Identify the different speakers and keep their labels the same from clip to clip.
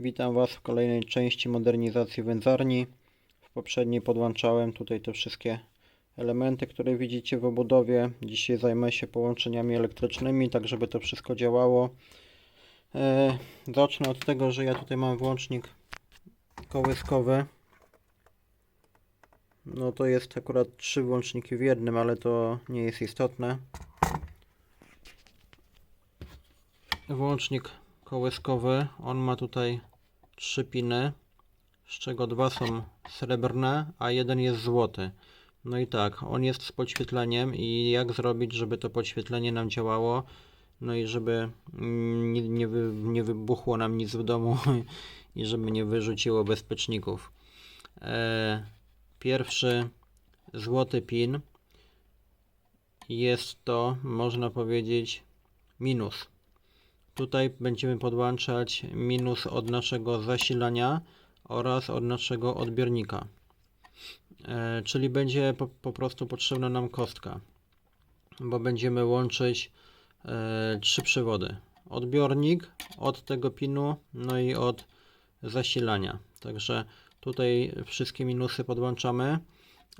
Speaker 1: Witam Was w kolejnej części modernizacji wędzarni. W poprzedniej podłączałem tutaj te wszystkie elementy, które widzicie w obudowie. Dzisiaj zajmę się połączeniami elektrycznymi, tak żeby to wszystko działało. E, zacznę od tego, że ja tutaj mam włącznik kołyskowy. No to jest akurat trzy włączniki w jednym, ale to nie jest istotne. Włącznik kołyskowy, on ma tutaj trzy piny, z czego dwa są srebrne, a jeden jest złoty. No i tak, on jest z podświetleniem i jak zrobić, żeby to podświetlenie nam działało, no i żeby mm, nie, nie, wy, nie wybuchło nam nic w domu i żeby nie wyrzuciło bezpieczników. E, pierwszy złoty pin jest to, można powiedzieć, minus. Tutaj będziemy podłączać minus od naszego zasilania oraz od naszego odbiornika. E, czyli będzie po, po prostu potrzebna nam kostka, bo będziemy łączyć e, trzy przewody. Odbiornik od tego pinu, no i od zasilania. Także tutaj wszystkie minusy podłączamy.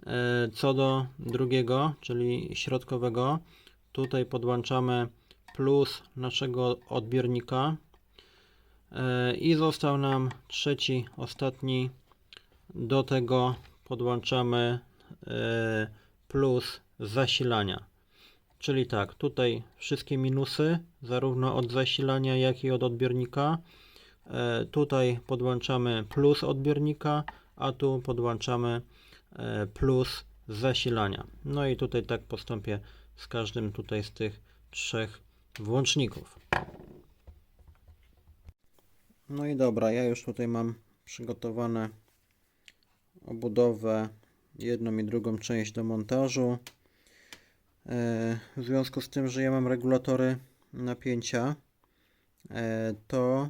Speaker 1: E, co do drugiego, czyli środkowego, tutaj podłączamy plus naszego odbiornika. E, i został nam trzeci, ostatni. Do tego podłączamy e, plus zasilania. Czyli tak, tutaj wszystkie minusy zarówno od zasilania jak i od odbiornika. E, tutaj podłączamy plus odbiornika a tu podłączamy plus zasilania. No i tutaj tak postąpię z każdym tutaj z tych trzech włączników. No i dobra, ja już tutaj mam przygotowane obudowę, jedną i drugą część do montażu. E, W związku z tym, że ja mam regulatory napięcia, e, to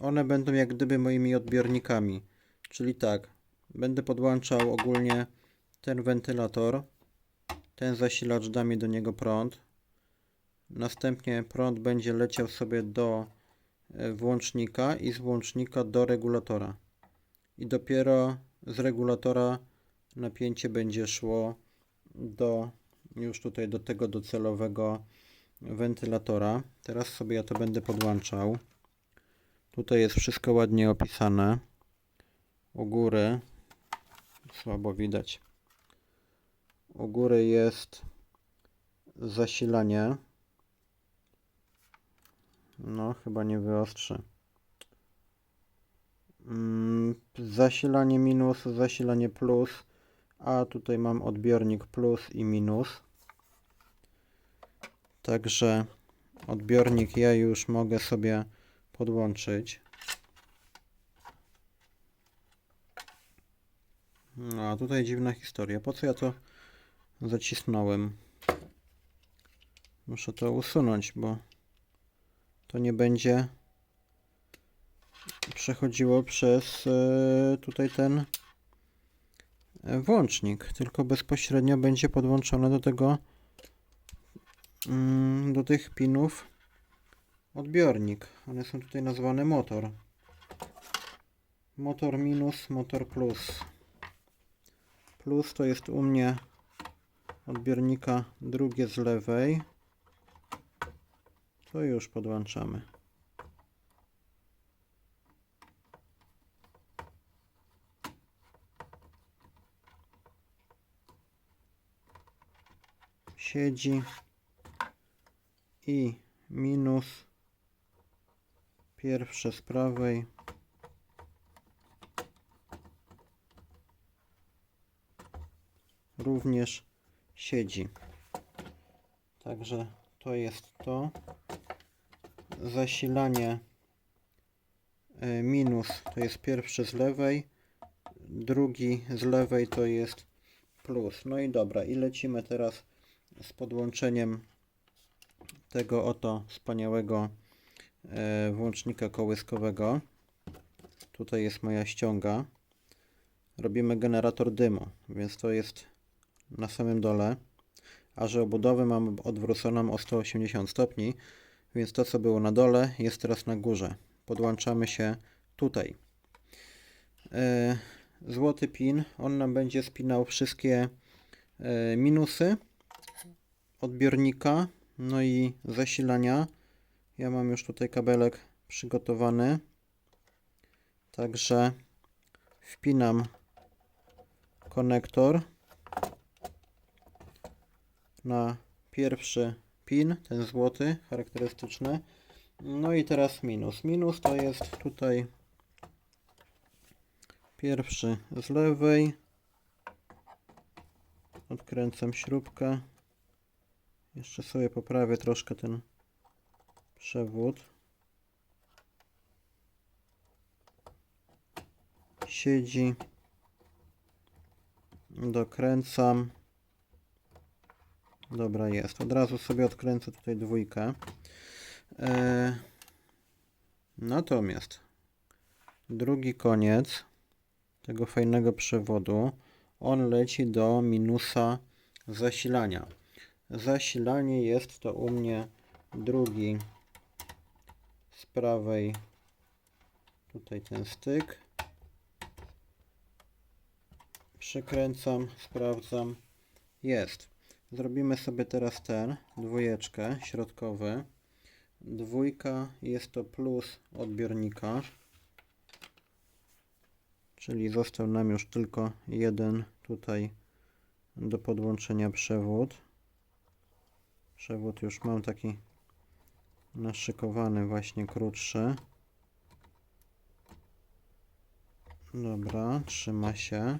Speaker 1: one będą jak gdyby moimi odbiornikami. Czyli tak, będę podłączał ogólnie ten wentylator, ten zasilacz da mi do niego prąd, Następnie prąd będzie leciał sobie do e, włącznika i z włącznika do regulatora. I dopiero z regulatora napięcie będzie szło do już tutaj do tego docelowego wentylatora. Teraz sobie ja to będę podłączał. Tutaj jest wszystko ładnie opisane. U góry słabo widać. U góry jest zasilanie. No, chyba nie wyostrzy. Mm, zasilanie minus, zasilanie plus, a tutaj mam odbiornik plus i minus. Także odbiornik ja już mogę sobie podłączyć. No, a tutaj dziwna historia. Po co ja to zacisnąłem? Muszę to usunąć, bo to nie będzie przechodziło przez e, tutaj ten e, włącznik, tylko bezpośrednio będzie podłączone do tego mm, do tych pinów odbiornik. One są tutaj nazwane motor. Motor minus, motor plus. Plus to jest u mnie odbiornika drugie z lewej. To już podłączamy. Siedzi i minus pierwsze z prawej. Również siedzi. Także to jest to zasilanie e, minus to jest pierwszy z lewej, drugi z lewej to jest plus. No i dobra, i lecimy teraz z podłączeniem tego oto wspaniałego e, włącznika kołyskowego. Tutaj jest moja ściąga. Robimy generator dymu, więc to jest na samym dole. A że obudowę mam odwróconą o 180 stopni, więc to co było na dole jest teraz na górze. Podłączamy się tutaj. E, złoty pin, on nam będzie spinał wszystkie e, minusy odbiornika, no i zasilania. Ja mam już tutaj kabelek przygotowany. Także wpinam konektor na pierwszy pin, ten złoty, charakterystyczny. No i teraz minus. Minus to jest tutaj pierwszy z lewej. Odkręcam śrubkę. Jeszcze sobie poprawię troszkę ten przewód. Siedzi. Dokręcam. Dobra, jest. Od razu sobie odkręcę tutaj dwójkę. E, natomiast drugi koniec tego fajnego przewodu, on leci do minusa zasilania. Zasilanie jest to u mnie drugi z prawej, tutaj ten styk. Przykręcam, sprawdzam. Jest. Zrobimy sobie teraz ten, dwójeczkę, środkowy. Dwójka jest to plus odbiornika. Czyli został nam już tylko jeden tutaj do podłączenia przewód. Przewód już mam taki naszykowany, właśnie krótszy. Dobra, trzyma się.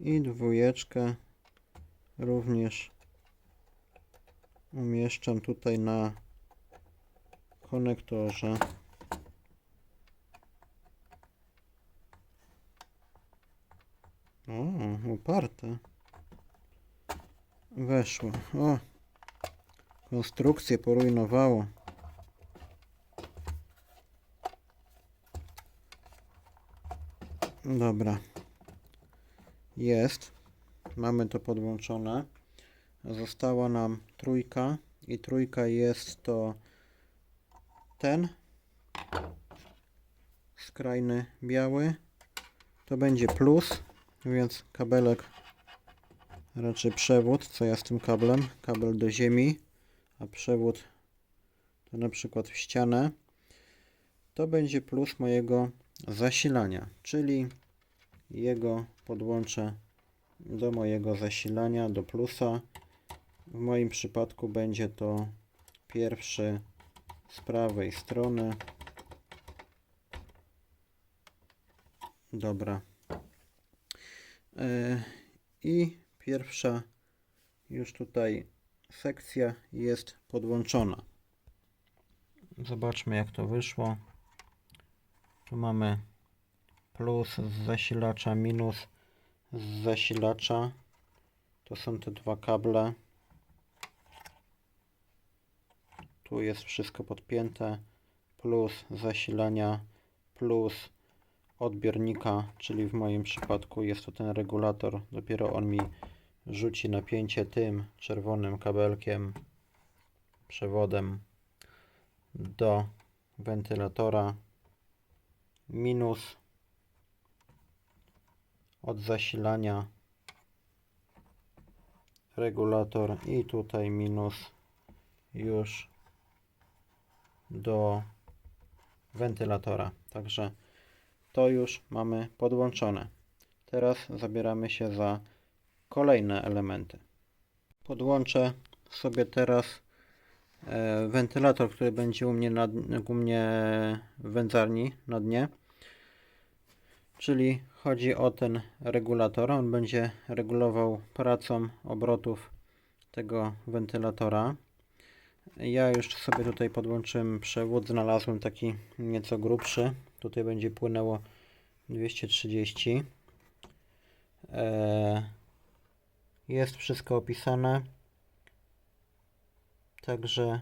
Speaker 1: I dwójeczkę również umieszczam tutaj na konektorze. O, uparte. Weszło. O, konstrukcję porujnowało. Dobra. Jest. Mamy to podłączone. Została nam trójka i trójka jest to ten skrajny biały. To będzie plus, więc kabelek, raczej przewód, co ja z tym kablem, kabel do ziemi, a przewód to na przykład w ścianę. To będzie plus mojego zasilania, czyli jego podłączę do mojego zasilania, do plusa. W moim przypadku będzie to pierwszy z prawej strony. Dobra. E, I pierwsza już tutaj sekcja jest podłączona. Zobaczmy jak to wyszło. Tu mamy plus z zasilacza, minus z zasilacza. To są te dwa kable. Tu jest wszystko podpięte. Plus zasilania, plus odbiornika, czyli w moim przypadku jest to ten regulator. Dopiero on mi rzuci napięcie tym czerwonym kabelkiem, przewodem do wentylatora. Minus od zasilania regulator i tutaj minus już do wentylatora. Także to już mamy podłączone. Teraz zabieramy się za kolejne elementy. Podłączę sobie teraz e, wentylator, który będzie u mnie, na, u mnie w wędzarni na dnie. Czyli chodzi o ten regulator. On będzie regulował pracą obrotów tego wentylatora. Ja już sobie tutaj podłączyłem przewód. Znalazłem taki nieco grubszy. Tutaj będzie płynęło 230. Eee, jest wszystko opisane. Także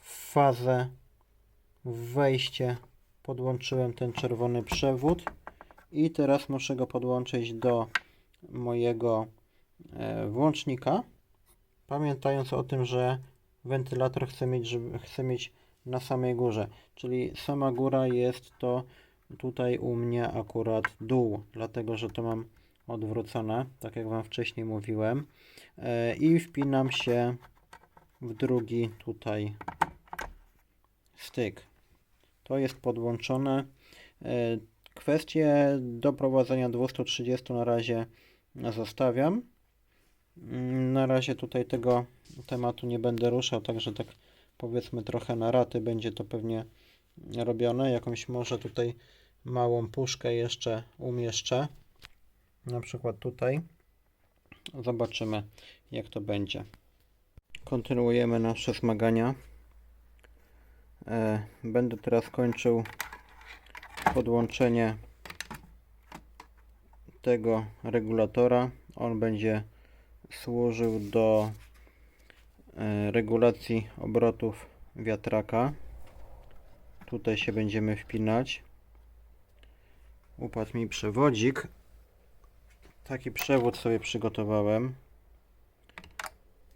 Speaker 1: w fazę wejście podłączyłem ten czerwony przewód i teraz muszę go podłączyć do mojego e, włącznika pamiętając o tym, że wentylator chcę mieć, żeby, chcę mieć na samej górze. Czyli sama góra jest to tutaj u mnie akurat dół, dlatego że to mam odwrócone, tak jak Wam wcześniej mówiłem. E, I wpinam się w drugi tutaj styk. To jest podłączone. Kwestię doprowadzenia 230 na razie zostawiam. Na razie tutaj tego tematu nie będę ruszał, także tak powiedzmy trochę na raty będzie to pewnie robione. Jakąś może tutaj małą puszkę jeszcze umieszczę. Na przykład tutaj. Zobaczymy jak to będzie. Kontynuujemy nasze zmagania. E, Będę teraz kończył podłączenie tego regulatora. On będzie służył do e, regulacji obrotów wiatraka. Tutaj się będziemy wpinać. Upadł mi przewodzik. Taki przewód sobie przygotowałem.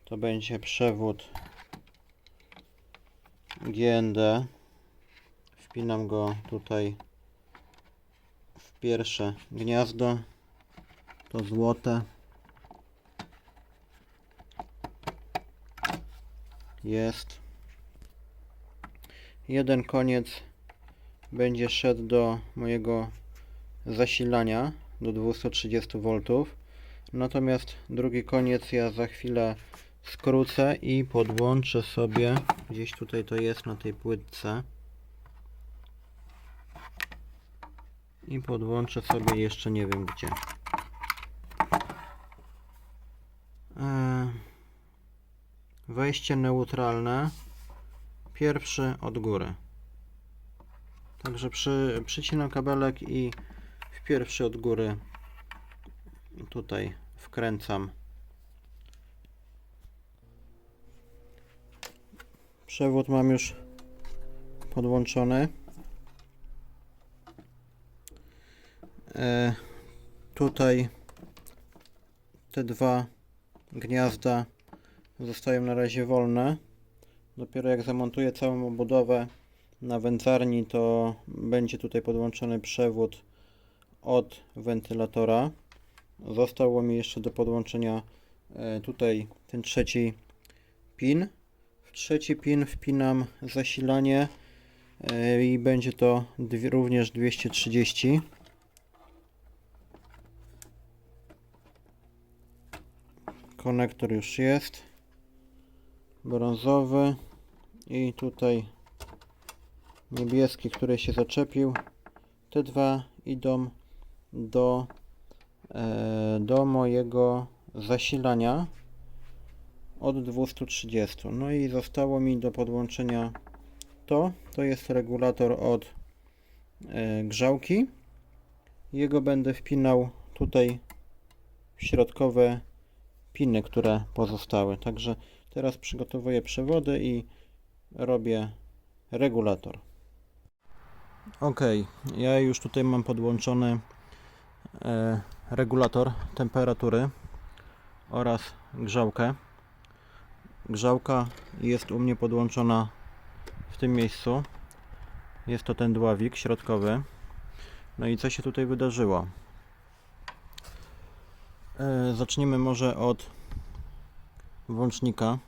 Speaker 1: To będzie przewód GND. Wpinam go tutaj pierwsze gniazdo. To złote. Jest. Jeden koniec będzie szedł do mojego zasilania do 230 V. Natomiast drugi koniec ja za chwilę skrócę i podłączę sobie gdzieś tutaj to jest na tej płytce i podłączę sobie jeszcze nie wiem gdzie. E, wejście neutralne. Pierwszy od góry. Także przy, przycinam kabelek i w pierwszy od góry tutaj wkręcam. Przewód mam już podłączony tutaj te dwa gniazda zostają na razie wolne. Dopiero jak zamontuję całą obudowę na wędzarni to będzie tutaj podłączony przewód od wentylatora. Zostało mi jeszcze do podłączenia e, tutaj ten trzeci pin. W trzeci pin wpinam zasilanie e, i będzie to również 230 konektor już jest. Brązowy. I tutaj niebieski, który się zaczepił. Te dwa idą do e, do mojego zasilania od 230 no i zostało mi do podłączenia to. To jest regulator od e, grzałki. Jego będę wpinał tutaj w środkowe piny, które pozostały także teraz przygotowuję przewody i robię regulator ok ja już tutaj mam podłączony e, regulator temperatury oraz grzałkę. Grzałka jest u mnie podłączona w tym miejscu. Jest to ten dławik środkowy. No i co się tutaj wydarzyło? E, zacznijmy może od włącznika.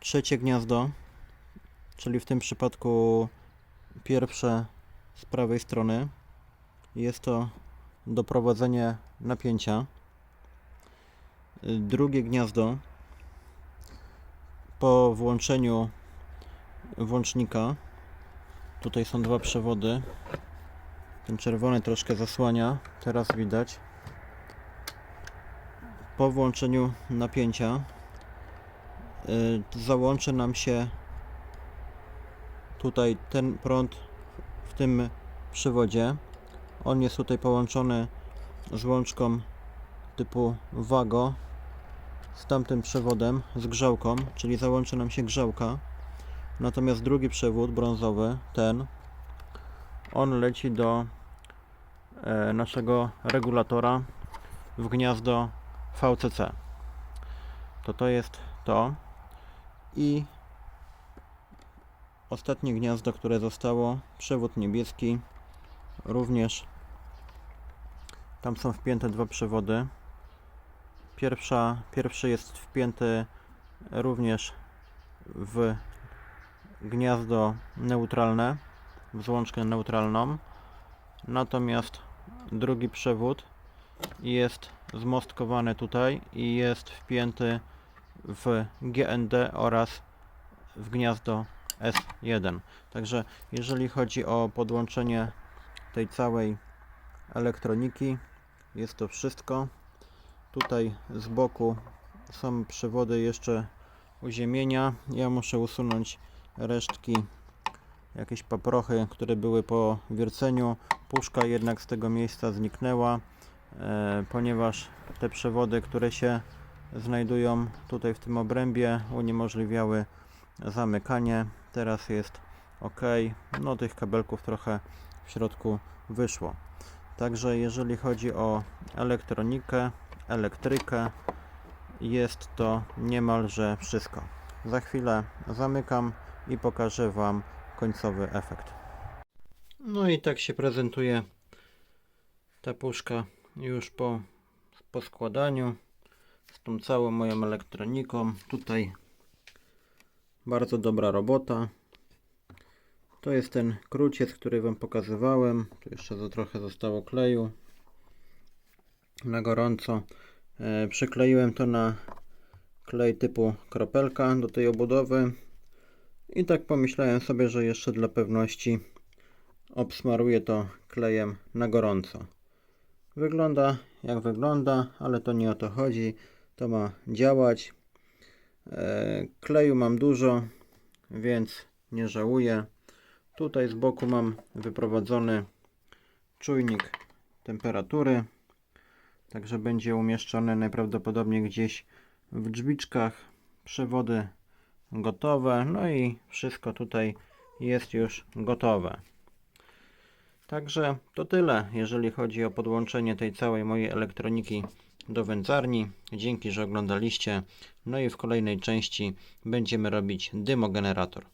Speaker 1: Trzecie gniazdo, czyli w tym przypadku pierwsze z prawej strony jest to doprowadzenie napięcia. Y, Drugie gniazdo po włączeniu włącznika tutaj są dwa przewody. Ten czerwony troszkę zasłania, teraz widać. Po włączeniu napięcia y, załączy nam się tutaj ten prąd w tym przewodzie. On jest tutaj połączony z łączką typu Wago z tamtym przewodem, z grzałką, czyli załączy nam się grzałka. Natomiast drugi przewód brązowy, ten, on leci do e, naszego regulatora w gniazdo VCC. To to jest to i ostatnie gniazdo, które zostało, przewód niebieski, również tam są wpięte dwa przewody. Pierwsza, pierwszy jest wpięty również w gniazdo neutralne, w złączkę neutralną. Natomiast drugi przewód jest zmostkowany tutaj i jest wpięty w GND oraz w gniazdo S1. Także jeżeli chodzi o podłączenie tej całej elektroniki, jest to wszystko. Tutaj z boku są przewody jeszcze uziemienia. Ja muszę usunąć resztki, jakieś paprochy, które były po wierceniu. Puszka jednak z tego miejsca zniknęła, ponieważ te przewody, które się znajdują tutaj w tym obrębie, uniemożliwiały zamykanie. Teraz jest ok. No tych kabelków trochę w środku wyszło. Także jeżeli chodzi o elektronikę, elektrykę, jest to niemalże wszystko. Za chwilę zamykam i pokażę Wam końcowy efekt. No i tak się prezentuje ta puszka już po, po składaniu z tą całą moją elektroniką. Tutaj bardzo dobra robota. To jest ten kruciec, który Wam pokazywałem. Tu jeszcze za trochę zostało kleju na gorąco. E, przykleiłem to na klej typu kropelka do tej obudowy. I tak pomyślałem sobie, że jeszcze dla pewności obsmaruję to klejem na gorąco. Wygląda jak wygląda, ale to nie o to chodzi. To ma działać. E, kleju mam dużo, więc nie żałuję. Tutaj z boku mam wyprowadzony czujnik temperatury. Także będzie umieszczony najprawdopodobniej gdzieś w drzwiczkach. Przewody gotowe. No i wszystko tutaj jest już gotowe. Także to tyle, jeżeli chodzi o podłączenie tej całej mojej elektroniki do wędzarni. Dzięki, że oglądaliście. No i w kolejnej części będziemy robić dymogenerator.